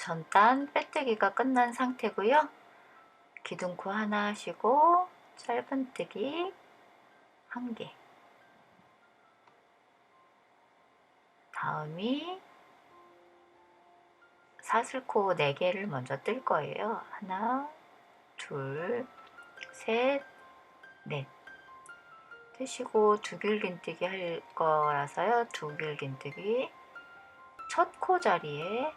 전단 빼뜨기가 끝난 상태고요. 기둥코 하나 하시고 짧은뜨기 한 개. 다음이 사슬코 4개를 먼저 뜰 거예요. 하나, 둘, 셋, 넷. 뜨시고 두길긴뜨기 할 거라서요. 두길긴뜨기 첫 코 자리에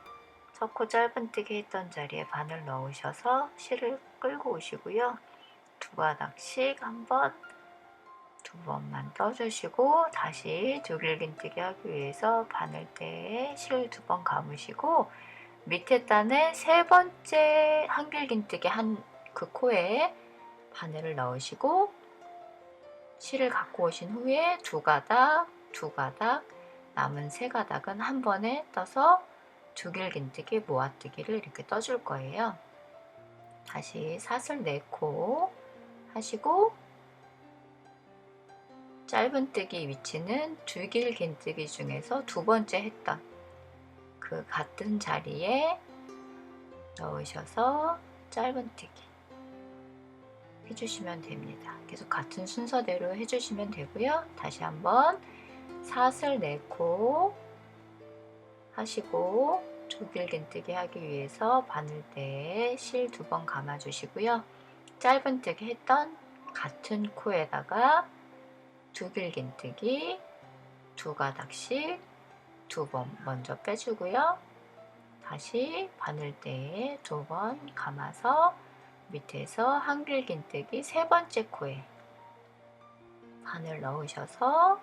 첫코 짧은뜨기 했던 자리에 바늘 넣으셔서 실을 끌고 오시고요. 두 가닥씩 한번 두 번만 떠주시고 다시 두길긴뜨기 하기 위해서 바늘대에 실 두 번 감으시고 밑에 단에 세 번째 한길긴뜨기 한 그 코에 바늘을 넣으시고 실을 갖고 오신 후에 두 가닥, 두 가닥, 남은 세 가닥은 한 번에 떠서 두길긴뜨기, 모아뜨기를 이렇게 떠줄 거예요. 다시 사슬 4코 하시고 짧은뜨기 위치는 두길긴뜨기 중에서 두 번째 했던 그 같은 자리에 넣으셔서 짧은뜨기 해주시면 됩니다. 계속 같은 순서대로 해주시면 되고요. 다시 한번 사슬 4코 하시고 조길긴뜨기 하기 위해서 바늘대에 실 두 번 감아주시고요. 짧은뜨기 했던 같은 코에다가 두길긴뜨기 두 가닥씩 두 번 먼저 빼주고요. 다시 바늘대에 두 번 감아서 밑에서 한길긴뜨기 세 번째 코에 바늘 넣으셔서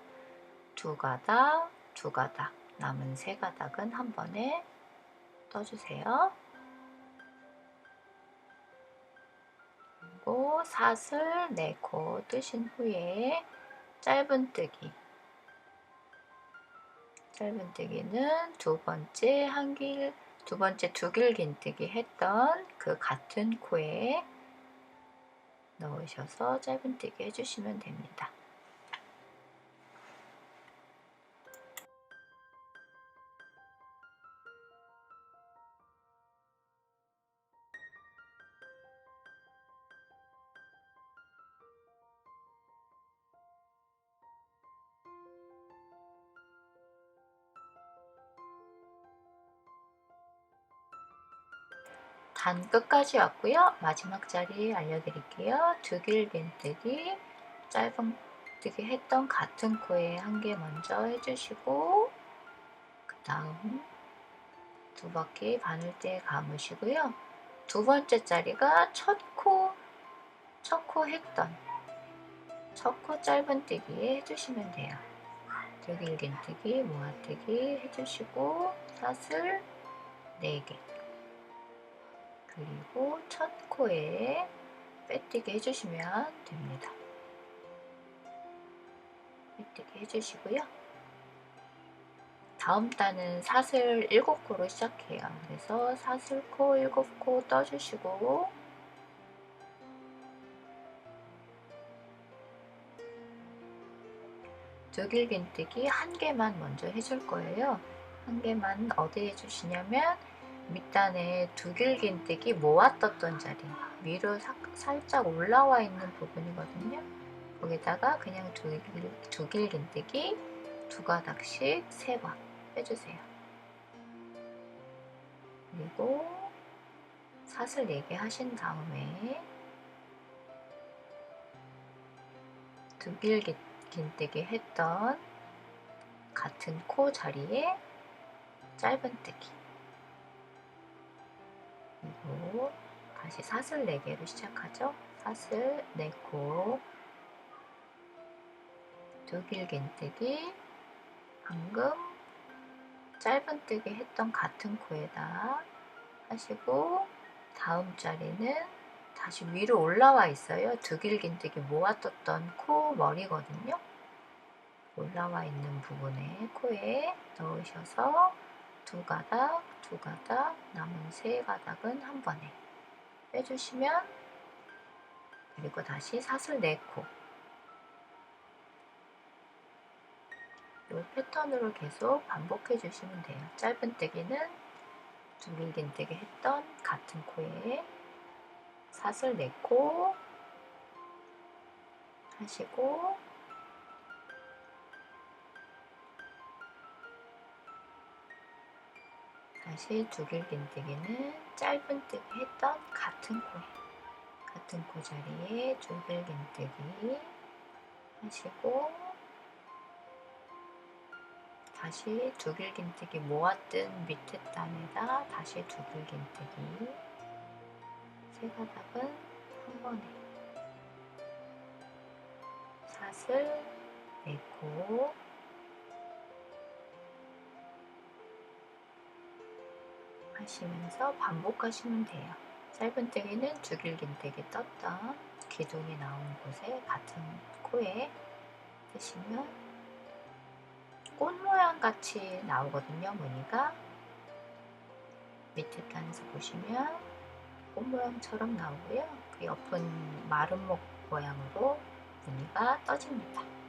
두 가닥, 두 가닥, 남은 세 가닥은 한 번에 떠주세요. 그리고 사슬 4코 뜨신 후에 짧은뜨기 짧은뜨기는 두 번째 한길 두 번째 두길긴뜨기 했던 그 같은 코에 넣으셔서 짧은뜨기 해주시면 됩니다. 단 끝까지 왔고요. 마지막 자리 알려드릴게요. 두길긴뜨기 짧은 뜨기 했던 같은 코에 한 개 먼저 해주시고 그 다음 두 바퀴 바늘대에 감으시고요. 두 번째 자리가 첫 코, 첫 코 했던 첫 코 짧은 뜨기에 해주시면 돼요. 두길긴뜨기, 모아뜨기 해주시고 사슬 4개 그리고 첫 코에 빼뜨기 해주시면 됩니다. 빼뜨기 해주시고요. 다음 단은 사슬 7코로 시작해요. 그래서 사슬코 7코 떠주시고 두길긴뜨기 한 개만 먼저 해줄 거예요. 한 개만 어디 해주시냐면 밑단에 두길긴뜨기 모아 떴던 자리 위로 사, 살짝 올라와 있는 부분이거든요. 거기다가 그냥 두길, 두길긴뜨기 두 가닥씩 세 번 빼주세요. 그리고 사슬 4개 하신 다음에 두길긴뜨기 했던 같은 코 자리에 짧은 뜨기 그리고 다시 사슬 4개로 시작하죠. 사슬 4코 두길긴뜨기 방금 짧은뜨기 했던 같은 코에다 하시고 다음 자리는 다시 위로 올라와 있어요. 두길긴뜨기 모아뒀던 코 머리거든요. 올라와 있는 부분에 코에 넣으셔서 두 가닥, 두 가닥, 남은 세 가닥은 한 번에 빼주시면 그리고 다시 사슬 4코 이 패턴으로 계속 반복해 주시면 돼요. 짧은 뜨기는 두길긴뜨기 했던 같은 코에 사슬 내고 하시고 다시 두 길긴뜨기는 짧은 뜨기 했던 같은 코에 같은 코 자리에 두 길긴뜨기 하시고 다시 두 길긴뜨기 모았던 밑에 단에다 다시 두 길긴뜨기 세 가닥은 한 번에 사슬 내고 하시면서 반복하시면 돼요. 짧은뜨기는 두길 긴뜨기 떴던 기둥이 나오는 곳에 같은 코에 뜨시면 꽃 모양 같이 나오거든요. 무늬가 밑에 단에서 보시면 꽃 모양처럼 나오고요. 그 옆은 마른 목 모양으로 무늬가 떠집니다.